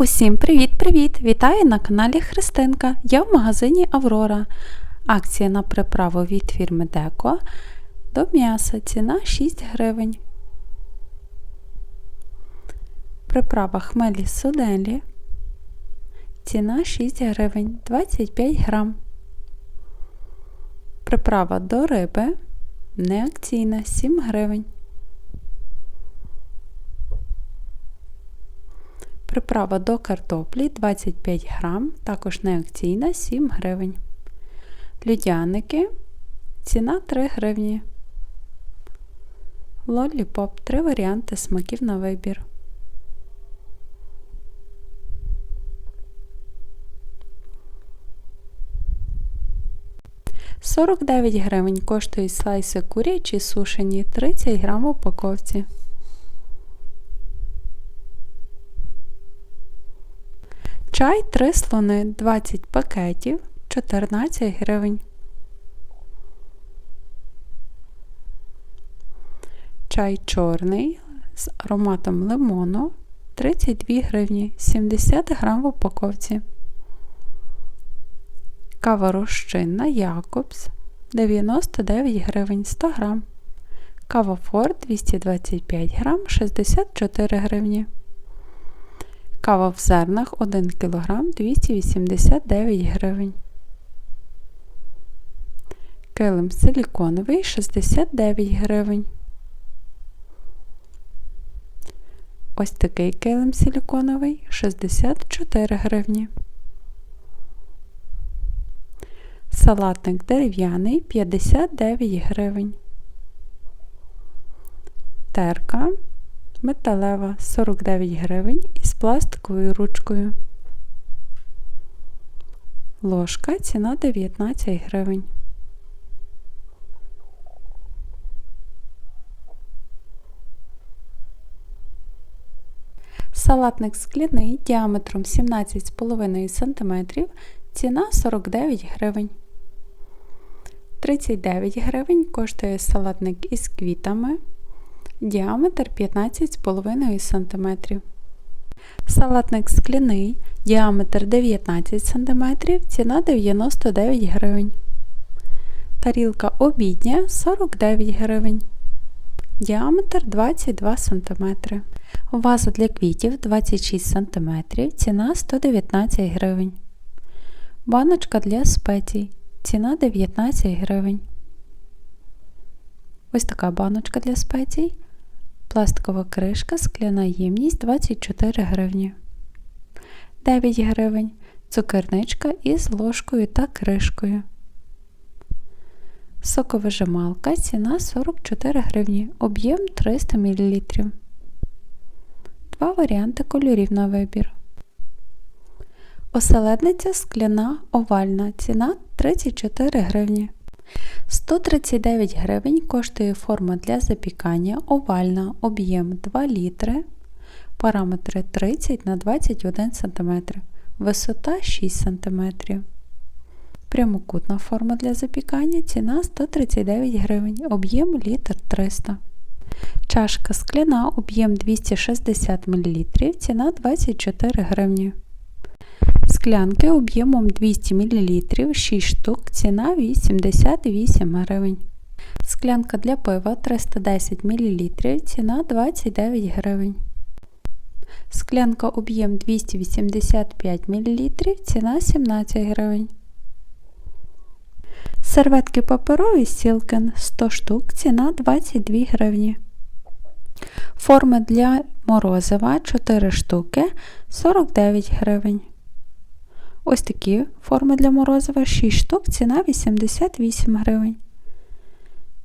Усім привіт-привіт! Вітаю на каналі Христинка. Я в магазині Аврора. Акція на приправу від фірми Деко до м'яса. Ціна 6 гривень. Приправа хмелі суделі. Ціна 6 гривень 25 грам. Приправа до риби. Неакційна 7 гривень. Приправа до картоплі 25 грам, також неакційна 7 гривень. Людяники ціна 3 гривні. Лолліпоп 3 варіанти смаків на вибір. Сорок гривень коштують слайси курячі сушені 30 грам в упаковці. Чай 3 слони 20 пакетів 14 гривень. Чай чорний з ароматом лимону 32 гривні 70 грам в упаковці. Кава розчинна Якобс 99 гривень 100 грам. Кава Форд 225 грам 64 гривні. Кава в зернах 1 кг 289 гривень. Килим силіконовий 69 гривень. Ось такий килим силіконовий 64 гривні. Салатник дерев'яний 59 гривень. Терка металева 49 гривень із пластиковою ручкою. Ложка ціна 19 гривень. Салатник скляний діаметром 17,5 см, ціна 49 гривень. 39 гривень коштує салатник із квітами діаметр 15,5 см. Салатник скляний, діаметр 19 см, ціна 99 гривень. Тарілка обідня 49 гривень. Діаметр 22 см. Ваза для квітів 26 см, ціна 119 гривень. Баночка для спецій. Ціна 19 гривень. Ось така баночка для спецій. Пластикова кришка, скляна ємність 24 гривні. 9 гривень. Цукерничка із ложкою та кришкою. Соковижималка ціна 44 гривні. Об'єм 300 мл. Два варіанти кольорів на вибір. Оселедниця скляна овальна. Ціна 34 гривні. 139 гривень коштує форма для запікання овальна, об'єм 2 літри, параметри 30 на 21 см, висота 6 см. Прямокутна форма для запікання, ціна 139 гривень, об'єм літр 300 Чашка скляна, об'єм 260 мл, ціна 24 гривні. Склянки об'ємом 200 мл 6 штук, ціна 88 гривень. Склянка для пива 310 мл, ціна 29 гривень. Склянка об'єм 285 мл, ціна 17 гривень. Серветки паперові Сілкен 100 штук, ціна 22 гривні. Форми для морозива 4 штуки 49 гривень. Ось такі форми для морозива 6 штук, ціна 88 гривень.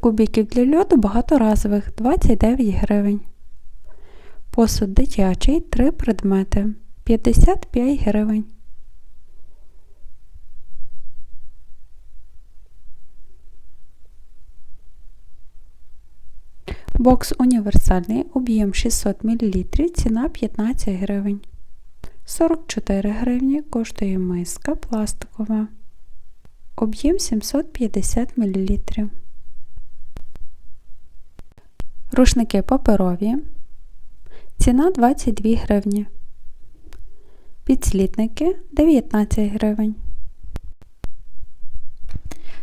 Кубиків для льоду багаторазових 29 гривень. Посуд дитячий 3 предмети 55 гривень. Бокс універсальний, об'єм 600 мл, ціна 15 гривень. 44 гривні коштує миска пластикова. Об'єм 750 мл. Рушники паперові. Ціна 22 гривні. Підслідники 19 гривень.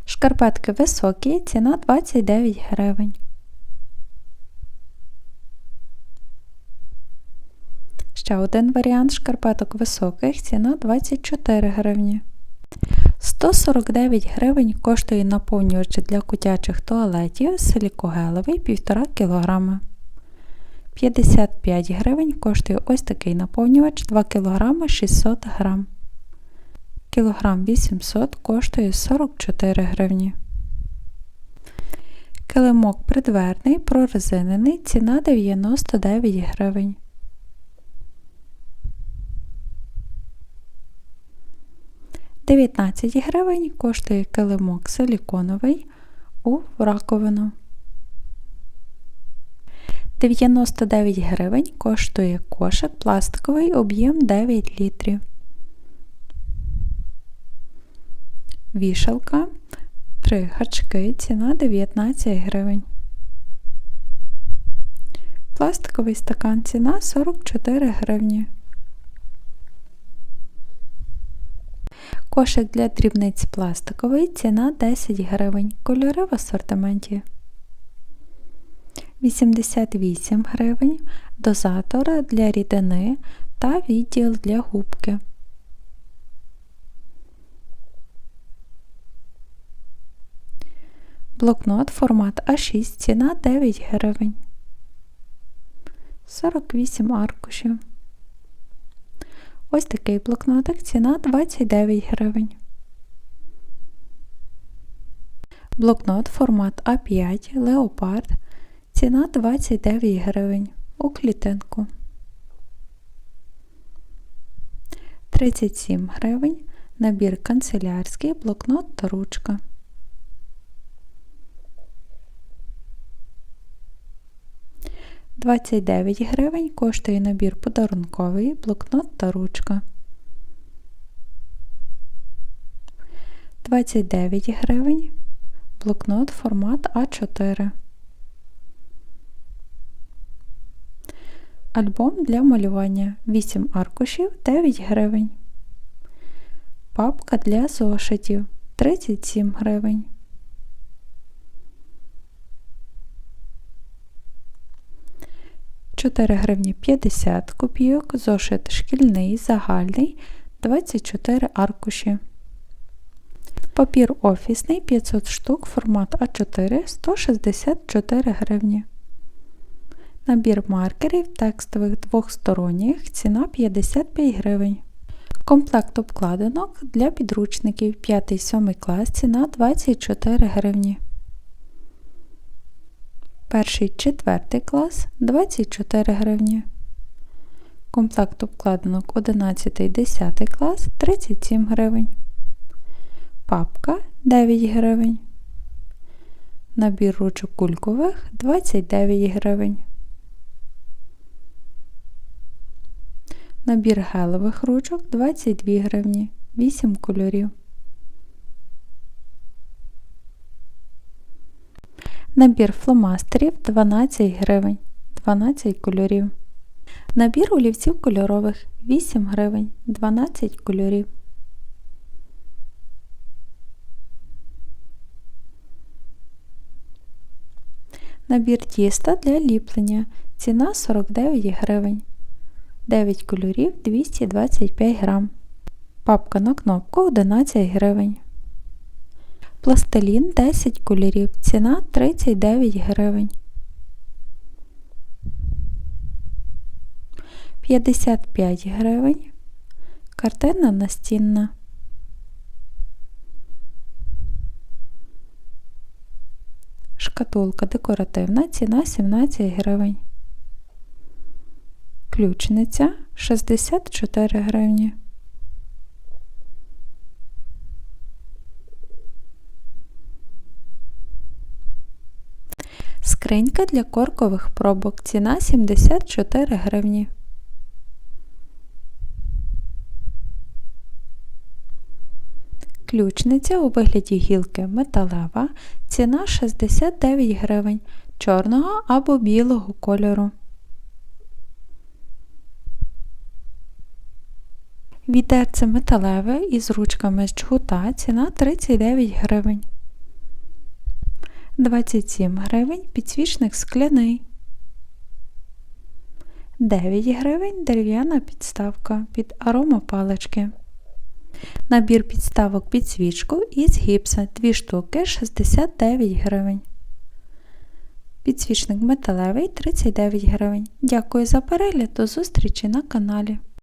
Шкарпетки високі, ціна 29 гривень. Ще один варіант шкарпеток високих, ціна 24 гривні. 149 гривень коштує наповнювач для котячих туалетів силікогелевий 1,5 кг. 55 гривень коштує ось такий наповнювач 2 кг 600 г. Кілограм 800 коштує 44 гривні. Килимок придверний, прорезинений, ціна 99 гривень. Дев'ятнадцять гривень коштує килимок силіконовий у раковину. 99 гривень коштує кошик пластиковий об'єм 9 літрів. Вішалка 3 гачки, ціна 19 гривень. Пластиковий стакан ціна 44 гривні. Кошик для дрібниць пластиковий ціна 10 гривень. Кольори в асортименті. 88 гривень, дозатор для рідини та відділ для губки. Блокнот формат А6 ціна 9 гривень. 48 аркушів. Ось такий блокнотик ціна 29 гривень. Блокнот формат А5 Леопард Ціна 29 гривень у клітинку. 37 гривень. Набір канцелярський, блокнот та ручка. Двадцять дев'ять гривень коштує набір подарунковий, блокнот та ручка. 29 гривень. Блокнот формат А4. Альбом для малювання 8 аркушів 9 гривень. Папка для зошитів 37 гривень. Чотири гривні 50 копійок, зошит шкільний, загальний 24 аркуші. Папір офісний 500 штук, формат А4 164 гривні. Набір маркерів текстових двохсторонніх, ціна 55 гривень. Комплект обкладинок для підручників 5-7 клас ціна 24 гривні. Перший 4 клас 24 гривні. Комплект обкладинок 11-10 клас 37 гривень. Папка 9 гривень. Набір ручок кулькових 29 гривень. Набір гелевих ручок 22 гривні, 8 кольорів. Набір фломастерів 12 гривень, 12 кольорів. Набір олівців кольорових 8 гривень, 12 кольорів. Набір тіста для ліплення. Ціна 49 гривень. 9 кольорів 225 грам. Папка на кнопку 11 гривень. Пластилін 10 кольорів. Ціна 39 гривень. 55 гривень. Картина настінна. Шкатулка декоративна. Ціна 17 гривень. Ключниця 64 гривні. Скринька для коркових пробок. Ціна 74 гривні. Ключниця у вигляді гілки металева. Ціна 69 гривень чорного або білого кольору. Відерце металеве із ручками з чгута ціна 39 гривень. 27 гривень підсвічник скляний. 9 гривень дерев'яна підставка під аромапалички. Набір підставок під свічку із гіпса 2 штуки 69 гривень. Підсвічник металевий 39 гривень. Дякую за перегляд, до зустрічі на каналі.